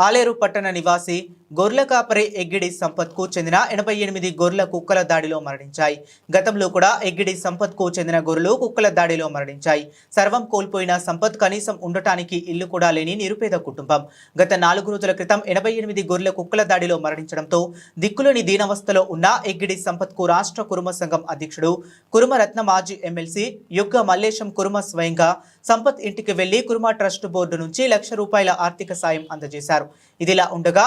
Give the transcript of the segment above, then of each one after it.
ఆలేరు పట్టణ నివాసి గొర్రెల కాపరి ఎగ్గిడి సంపత్కు చెందిన ఎనభై ఎనిమిది గొర్రెల కుక్కల దాడిలో మరణించాయి. గతంలో కూడా ఎగ్గిడి సంపత్కు చెందిన గొర్రెలు కుక్కల దాడిలో మరణించాయి. సర్వం కోల్పోయిన సంపత్ కనీసం ఉండటానికి ఇల్లు కూడా లేని నిరుపేద కుటుంబం. గత నాలుగు రోజుల క్రితం ఎనభై ఎనిమిది గొర్రెల కుక్కల దాడిలో మరణించడంతో దిక్కులోని దీనవస్థలో ఉన్న ఎగ్గిడి సంపత్కు రాష్ట్ర కురుమ సంఘం అధ్యక్షుడు కురుమరత్న మాజీ ఎమ్మెల్సీ యుగ్గ మల్లేశం కురుమ స్వయంగా సంపత్ ఇంటికి వెళ్ళి కురుమ ట్రస్ట్ బోర్డు నుంచి లక్ష రూపాయల ఆర్థిక సాయం అందజేశారు. ఇదిలా ఉండగా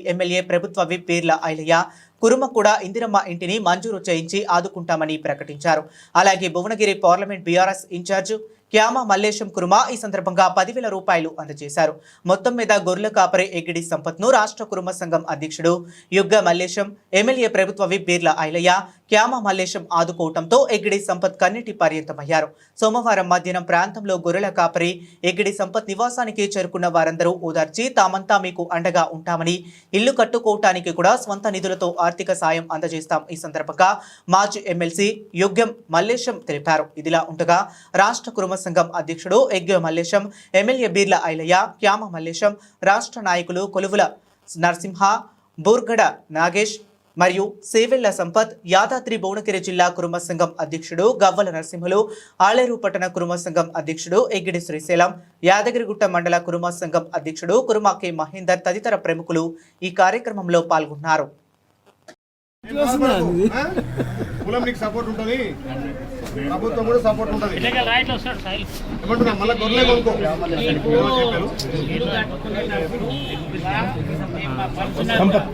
ఆలేరుని ఎమ్మెల్యే ప్రభుత్వ విప్ పీర్ల ఐలయ్య కురుమ కూడా ఇందిరమ్మ ఇంటిని మంజూరు చేయించి ఆదుకుంటామని ప్రకటించారు. అలాగే Bhuvanagiri parliament BRS incharge Kyama Mallesham Kuruma ఈ సందర్భంగా పదివేల రూపాయలు అందజేశారు. మొత్తం మీద గొర్రెల కాపరే ఎగిడి సంపత్ను రాష్ట్ర కురుమ సంఘం అధ్యక్షుడు యుగ్గ మల్లేశం ఎమ్మెల్యే ప్రభుత్వ విప్ బీర్ల ఐలయ్య క్యామ మల్లేశం ఆదుకోవటంతో ఎగిడి సంపత్ కన్నీటి పర్యంతమయ్యారు. సోమవారం మధ్యాహ్నం ప్రాంతంలో గొర్రెల కాపరి ఎగిడి సంపత్ నివాసానికి చేరుకున్న వారందరూ ఓదార్చి తామంతా మీకు అండగా ఉంటామని ఇల్లు కట్టుకోవటానికి కూడా స్వంత నిధులతో ఆర్థిక సాయం అందజేస్తాం ఈ సందర్భంగా మాజీ ఎమ్మెల్సీ యుగ్గం మల్లేశం తెలిపారు. ఇదిలా ఉండగా రాష్ట్ర కురుమ సంఘం అధ్యక్షుడు ఎగ్గ మల్లేశం ఎమ్మెల్యే బీర్ల ఐలయ్య క్యామ మల్లేశం రాష్ట్ర నాయకులు కొలువుల నరసింహ బూర్గడ నాగేష్ మరియు సేవెళ్ళ సంపత్ యాదాద్రి భువనగిరి జిల్లా కురుమ సంఘం అధ్యక్షుడు గవ్వల నరసింహులు ఆలేరు పట్టణ కురుమ సంఘం అధ్యక్షుడు ఎగ్గిడి శ్రీశైలం యాదగిరిగుట్ట మండల కురుమ సంఘం అధ్యక్షుడు కురుమ కె మహేందర్ తదితర ప్రముఖులు ఈ కార్యక్రమంలో పాల్గొన్నారు. కులం నీకు సపోర్ట్ ఉంటుంది ప్రభుత్వం కూడా సపోర్ట్ ఉంటుంది ఏమంటున్నా మళ్ళీ గొర్రెలే కొనుక్కో సంపత్.